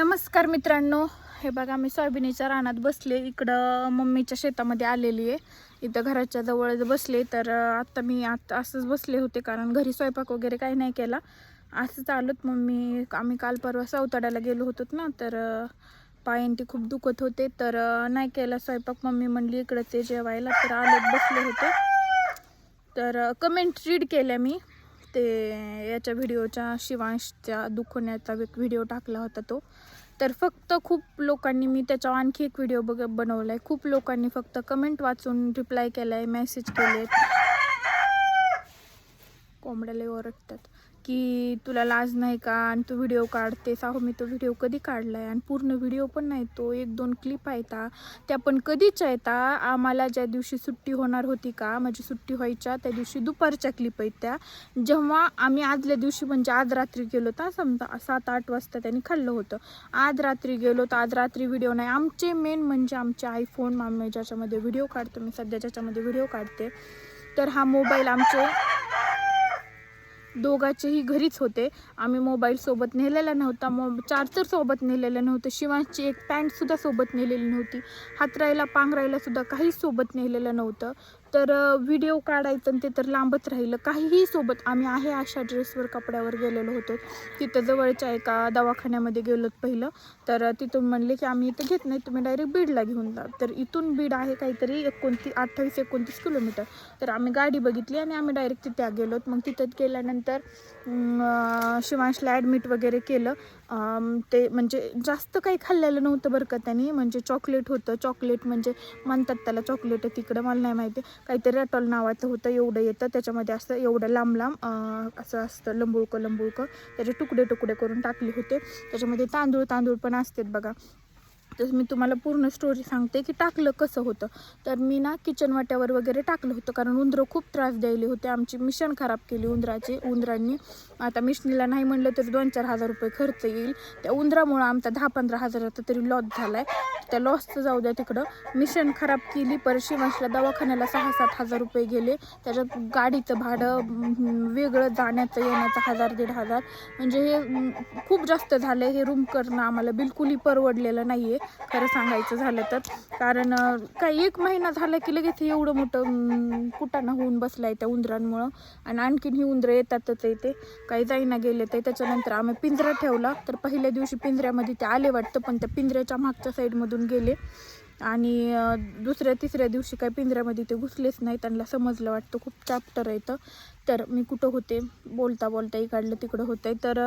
नमस्कार मित्रांनो. हे बघा मी सोयाबीनीच्या रानात बसले. इकडं मम्मीच्या शेतामध्ये आलेली आहे. इथं घराच्या जवळ बसले. तर आत्ता मी आत्ता असंच बसले होते कारण घरी स्वयंपाक वगैरे काही नाही केला. असंच आलोत मम्मी. आम्ही काल परवा सावताड्याला गेलो होतो ना तर अं, ते खूप दुखत होते. तर नाही केला स्वयंपाक. मम्मी म्हणली इकडं ते जेवायला. तर आलेत बसले होते. तर कमेंट रीड केल्या मी. ते याच्या व्हिडिओच्या शिवांशच्या दुखण्याचा एक व्हिडिओ टाकला होता तो. तर फक्त खूप लोकांनी मी त्याच्यावर आणखी एक व्हिडिओ बघ बनवला आहे खूप लोकांनी फक्त कमेंट वाचून रिप्लाय केला आहे मेसेज केले कोंबड्याला ओरडतात. की तुला लाज नाही का? आणि तू व्हिडिओ काढतेस. अहो मी तो व्हिडिओ कधी काढला आहे आणि पूर्ण व्हिडिओ पण नाही. तो एक दोन क्लिप आहेत त्या पण कधीच आहेत आम्हाला ज्या दिवशी सुट्टी होणार होती का? माझी सुट्टी व्हायच्या त्या दिवशी दुपारच्या क्लिप आहेत त्या. जेव्हा आम्ही आदल्या दिवशी म्हणजे आज रात्री गेलो तर समजा सात आठ वाजता त्यांनी खाल्लं होतं. आज रात्री गेलो तर आज रात्री व्हिडिओ नाही. आमचे मेन म्हणजे आमचे आयफोन आम्ही ज्याच्यामध्ये व्हिडिओ काढतो मी सध्या ज्याच्यामध्ये व्हिडिओ काढते. तर हा मोबाईल आमचे दोघाचेही घरीच होते. आम्ही मोबाईल सोबत नेलेला नव्हता. मो चार्जर सोबत नेलेलं नव्हतं. शिवांची एक पॅन्टसुद्धा सोबत नेलेली नव्हती. हातरायला पांघरायलासुद्धा काहीच सोबत नेलेलं नव्हतं. तर व्हिडिओ काढायचं आणि ते तर लांबच राहिलं. काहीही सोबत आम्ही आहे अशा ड्रेसवर कपड्यावर गेलेलो होतो. तिथं जवळच्या एका दवाखान्यामध्ये गेलो पहिलं. तर तिथून म्हणले की आम्ही इथं घेत नाही तुम्ही डायरेक्ट बीडला घेऊन जा. तर इथून बीड आहे काहीतरी एकोणतीस अठ्ठावीस एकोणतीस किलोमीटर. तर आम्ही गाडी बघितली आणि आम्ही डायरेक्ट तिथे गेलोत मग तिथं गेल्यानंतर शिवांशला ॲडमिट वगैरे केलं. ते म्हणजे जास्त काही खाल्लेलं नव्हतं बरं का त्यांनी. म्हणजे चॉकलेट होतं. चॉकलेट म्हणजे म्हणतात त्याला चॉकलेट तिकडं. मला नाही माहिती. काहीतरी रटॉल नावाचं होतं. एवढं येतं. त्याच्यामध्ये असं एवढं लांब लांब असं असतं लंबुळकं लंबुळकं. त्याचे तुकडे तुकडे करून टाकले होते. त्याच्यामध्ये तांदूळ तांदूळ पण असतात बघा. तर मी तुम्हाला पूर्ण स्टोरी सांगते की टाकलं कसं होतं. तर मी ना किचन वाट्यावर वगैरे टाकलं होतं कारण उंदरं खूप त्रास द्यायले होते. आमची मिशन खराब केली उंदराची उंदरांनी. आता मिशनीला नाही म्हणलं तरी दोन चार हजार रुपये खर्च येईल. त्या उंदरामुळं आमचा दहा पंधरा हजाराचा तरी लॉस झाला आहे त्या लॉसचं जाऊ द्या तिकडं. मिशन खराब केली परत शिवांशला दवाखान्याला सहा सात हजार रुपये गेले. त्याच्यात गाडीचं भाडं वेगळं जाण्याचं येण्याचं हजार दीड हजार. म्हणजे हे खूप जास्त झालं हे रूम करणं आम्हाला बिलकुलही परवडलेलं नाही आहे खरं सांगायचं झालं तर. कारण काही काय एक महिना झाला की लगेच हे एवढं मोठं कुटाणा होऊन बसलं आहे त्या उंदरांमुळं. आणि आणखीन ही उंदरं येतातच येते काही जाईना गेले ते. त्याच्यानंतर आम्ही पिंजरा ठेवला. तर पहिल्या दिवशी पिंजऱ्यामध्ये ते आले वाटतं. पण त्या पिंजऱ्याच्या मागच्या साईडमधून गेले. आणि दुसऱ्या तिसऱ्या दिवशी काय पिंजऱ्यामध्ये ते घुसलेच नाही. त्यांना समजलं वाटतं खूप चॅप्टर येतं तर मी कुठं होते बोलता बोलता इकडलं तिकडं होते तर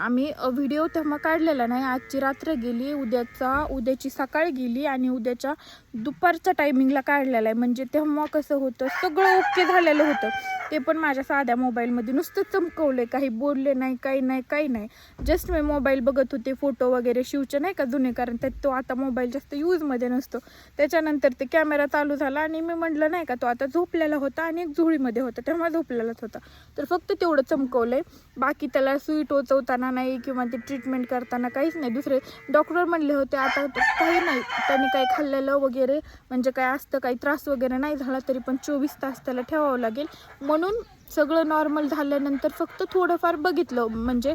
आम्ही व्हिडिओ तेव्हा काढलेला नाही. आजची रात्र गेली उद्याचा उद्याची सकाळ गेली आणि उद्याच्या दुपारच्या टायमिंगला काढलेला आहे. म्हणजे तेव्हा कसं होतं सगळं ओके झालेलं होतं. ते पण माझ्या साध्या मोबाईलमध्ये नुसतं चमकवलं काही बोलले नाही काही नाही काही नाही. जस्ट मी मोबाईल बघत होते फोटो वगैरे शिवचे नाही का जुने? कारण त्यात तो आता मोबाईल जास्त यूजमध्ये नसतो. त्याच्यानंतर ते कॅमेरा चालू झाला आणि मी म्हटलं नाही का तो आता झोपलेला होता आणि एक झोळीमध्ये होता. तेव्हा झोप आपल्यालाच होता. तर फक्त तेवढं चमकवलंय. बाकी त्याला सुई टोचवताना नाही किंवा ते ट्रीटमेंट करताना काहीच नाही. दुसरे डॉक्टर म्हणले होते आता काही नाही. त्यांनी काय खाल्लेलं वगैरे म्हणजे काय असतं काही त्रास वगैरे नाही झाला तरी पण चोवीस तास त्याला ठेवावं लागेल. म्हणून सगळं नॉर्मल झाल्यानंतर फक्त थोडंफार बघितलं. म्हणजे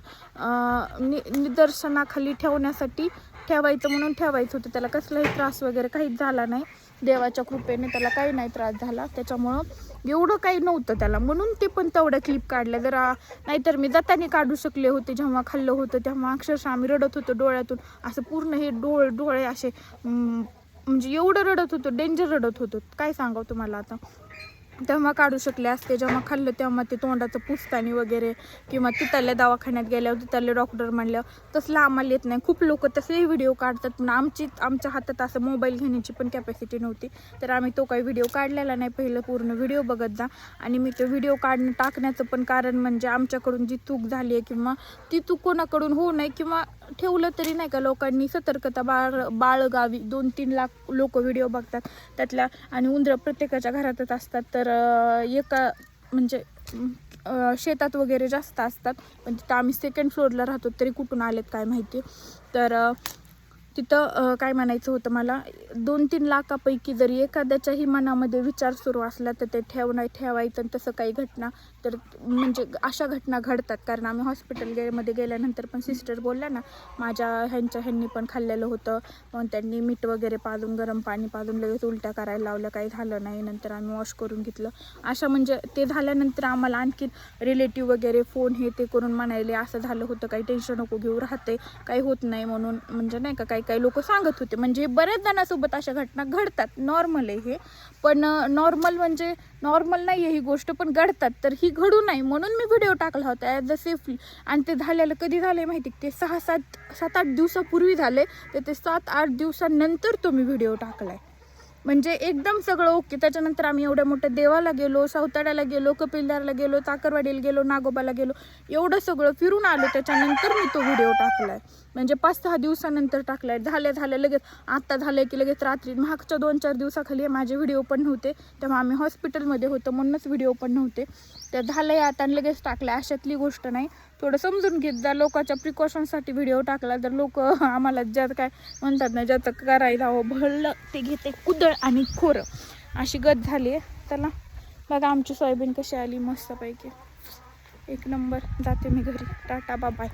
नि निदर्शनाखाली ठेवण्यासाठी ठेवायचं म्हणून ठेवायचं होतं. त्याला कसलाही त्रास वगैरे काहीच झाला नाही. देवाच्या कृपेने त्याला काही नाही त्रास झाला. त्याच्यामुळं एवढं काही नव्हतं त्याला. म्हणून ते पण तेवढ्या क्लिप काढल्या जरा नाहीतर मी जाताने काढू शकले होते. जेव्हा खाल्लं होतं तेव्हा अक्षरशः आम्ही रडत होतो डोळ्यातून. असं पूर्ण हे डोळ डोळे असे म्हणजे एवढं रडत होतो. डेंजर रडत होतो. काय सांगावं तुम्हाला आता? तेव्हा काढू शकले असते जेव्हा खाल्लं तेव्हा ते तोंडाचं पुसतानी वगैरे किंवा तिथल्या दवाखान्यात गेल्यावर तिथले डॉक्टर म्हणल्यावर तसलं आम्हाला येत नाही. खूप लोक तसेही व्हिडिओ काढतात पण आमची आमच्या हातात असं मोबाईल घेण्याची पण कॅपॅसिटी नव्हती. तर आम्ही तो काही व्हिडिओ काढलेला नाही पहिलं पूर्ण व्हिडिओ बघत जा. आणि मी तो व्हिडिओ काढणं टाकण्याचं पण कारण म्हणजे आमच्याकडून जी चूक झाली आहे किंवा ती चूक कोणाकडून होऊ नये किंवा ठेवलं तरी नाही का लोकांनी सतर्कता बाळ बाळगावी. दोन तीन लाख लोक व्हिडिओ बघतात त्यातल्या. आणि उंदरं प्रत्येकाच्या घरातच असतात तर तर एका म्हणजे शेतात वगैरे जास्त असतात. म्हणजे पण तिथं आम्ही सेकंड फ्लोअरला राहतो तरी कुठून आलेत काय माहिती. तर तिथं काय म्हणायचं होतं मला? दोन तीन लाखापैकी जरी एखाद्याच्याही मनामध्ये विचार सुरू असला तर ते ठेवणं ठेवायचं आणि तसं काही घटना तर म्हणजे अशा घटना घडतात. कारण आम्ही हॉस्पिटल गे मध्ये गेल्यानंतर पण सिस्टर बोलल्या ना माझ्या ह्यांच्या ह्यांनी पण खाल्लेलं होतं. पण त्यांनी मीठ वगैरे पाजून गरम पाणी पाजून लगेच उलट्या करायला लावलं काही झालं नाही. नंतर आम्ही वॉश करून घेतलं. अशा म्हणजे ते झाल्यानंतर आम्हाला आणखी रिलेटिव्ह वगैरे फोन हे ते करून म्हणायले असं झालं होतं काही टेन्शन नको घेऊ राहते. काही होत नाही म्हणून म्हणजे नाही का काही काही लोक सांगत होते. म्हणजे बऱ्याच जणांसोबत अशा घटना घडतात. नॉर्मल आहे हे. पण नॉर्मल म्हणजे नॉर्मल नाही आहे ही गोष्ट पण घडतात. तर ही घडू नाही म्हणून मी व्हिडिओ टाकला होता ॲज अ सेफली आणि ते झालेलं कधी झालं आहे माहिती ते सहा सात सात आठ दिवसापूर्वी झाले तर ते सात आठ दिवसानंतर तो मी व्हिडिओ टाकला आहे म्हणजे एकदम सगळं ओके. त्याच्यानंतर आम्ही एवढ्या मोठ्या देवाला गेलो सावताड्याला गेलो कपिलदारला गेलो ताकरवाडीला गेलो नागोबाला गेलो एवढं सगळं फिरून आलो. त्याच्यानंतर मी तो व्हिडिओ टाकलाय. म्हणजे पाच सहा दिवसानंतर टाकलाय. झाल्या झाल्या लगेच. आत्ता झालं की लगेच रात्री. मागच्या दोन चार दिवसाखाली माझे व्हिडिओ पण नव्हते. तेव्हा आम्ही हॉस्पिटलमध्ये होतो म्हणूनच व्हिडिओ पण नव्हते. तर झालंय आता आणि लगेच टाकलाय. अशातली गोष्ट नाही. थोडं समजून घेत जा. लोकांच्या प्रिकॉशनसाठी व्हिडिओ टाकला तर लोक आम्हाला ज्यात काय म्हणतात ना ज्यात करायला हवं. भरलं ते घेते कुदळ आणि खोरं. अशी गत झाली आहे. त्याला बघा आमची सोयाबीन कशी आली मस्तपैकी. एक नंबर जाते मी घरी. टाटा बाबाय